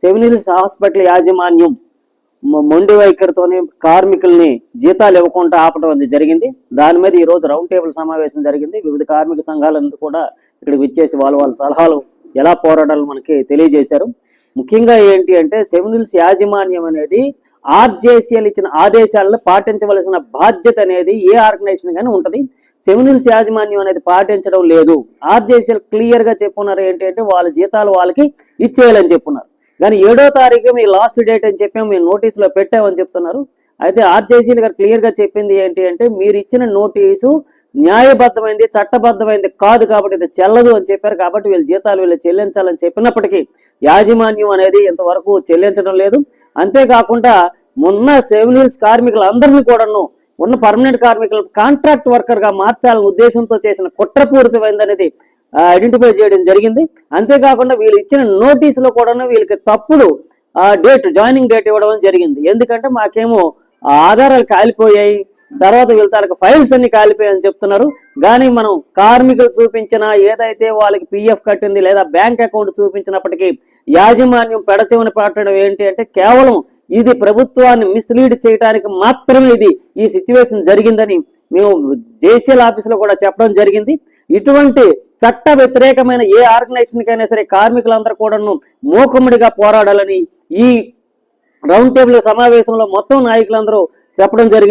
Seven hills hospital యాజమాన్యం మొండి వైఖరితోనే కార్మికుల్ని జీతాలు ఇవ్వకుండా ఆపడం అనేది జరిగింది. దాని మీద ఈ రోజు రౌండ్ టేబుల్ సమావేశం జరిగింది. వివిధ కార్మిక సంఘాలందరూ కూడా ఇక్కడికి విచ్చేసి వాళ్ళ వాళ్ళ సలహాలు ఎలా పోరాడాలో మనకి తెలియజేశారు. ముఖ్యంగా ఏంటి అంటే సెవెన్ హిల్స్ యాజమాన్యం అనేది ఆర్జేసీఎల్ ఇచ్చిన ఆదేశాలను పాటించవలసిన బాధ్యత అనేది ఏ ఆర్గనైజేషన్ కానీ ఉంటది. సెవెన్ హిల్స్ యాజమాన్యం అనేది పాటించడం లేదు. ఆర్జేసీఎల్ క్లియర్గా చెప్పున్నారు ఏంటి అంటే వాళ్ళ జీతాలు వాళ్ళకి ఇచ్చేయాలని చెప్పున్నారు. కానీ ఏడో తారీఖు మీ లాస్ట్ డేట్ అని చెప్పి మేము నోటీసులో పెట్టామని చెప్తున్నారు. అయితే ఆర్జేసీలు గారు క్లియర్గా చెప్పింది ఏంటి అంటే మీరు ఇచ్చిన నోటీసు న్యాయబద్ధమైంది చట్టబద్ధమైంది కాదు కాబట్టి ఇది చెల్లదు అని చెప్పారు. కాబట్టి వీళ్ళ జీతాలు వీళ్ళు చెల్లించాలని చెప్పినప్పటికీ యాజమాన్యం అనేది ఇంతవరకు చెల్లించడం లేదు. అంతేకాకుండా మొన్న సెవెన్ హిల్స్ కార్మికులందరినీ కూడాను ఉన్న పర్మనెంట్ కార్మికులు కాంట్రాక్ట్ వర్కర్గా మార్చాలనే ఉద్దేశంతో చేసిన కుట్రపూరితమైందనేది ఐడెంటిఫై చేయడం జరిగింది. అంతేకాకుండా వీళ్ళు ఇచ్చిన నోటీసులో కూడా వీళ్ళకి తప్పుడు డేట్ జాయినింగ్ డేట్ ఇవ్వడం జరిగింది. ఎందుకంటే మాకేమో ఆధారాలు కాలిపోయాయి. తర్వాత వీళ్ళ ఫైల్స్ అన్ని కాలిపోయాయని చెప్తున్నారు. కానీ మనం కార్మికులు చూపించిన ఏదైతే వాళ్ళకి పిఎఫ్ కట్టింది లేదా బ్యాంక్ అకౌంట్ చూపించినప్పటికీ యాజమాన్యం పెడచెవిన పట్టడం ఏంటి అంటే కేవలం ఇది ప్రభుత్వాన్ని మిస్లీడ్ చేయడానికి మాత్రమే ఇది ఈ సిచ్యువేషన్ జరిగిందని మేము జేసీఎల్ ఆఫీసులో కూడా చెప్పడం జరిగింది. ఇటువంటి చట్ట వ్యతిరేకమైన ఏ ఆర్గనైజేషన్ కైనా సరే కార్మికులందరూ కూడాను మూకుమ్మడిగా పోరాడాలని ఈ రౌండ్ టేబుల్ సమావేశంలో మొత్తం నాయకులందరూ చెప్పడం జరిగింది.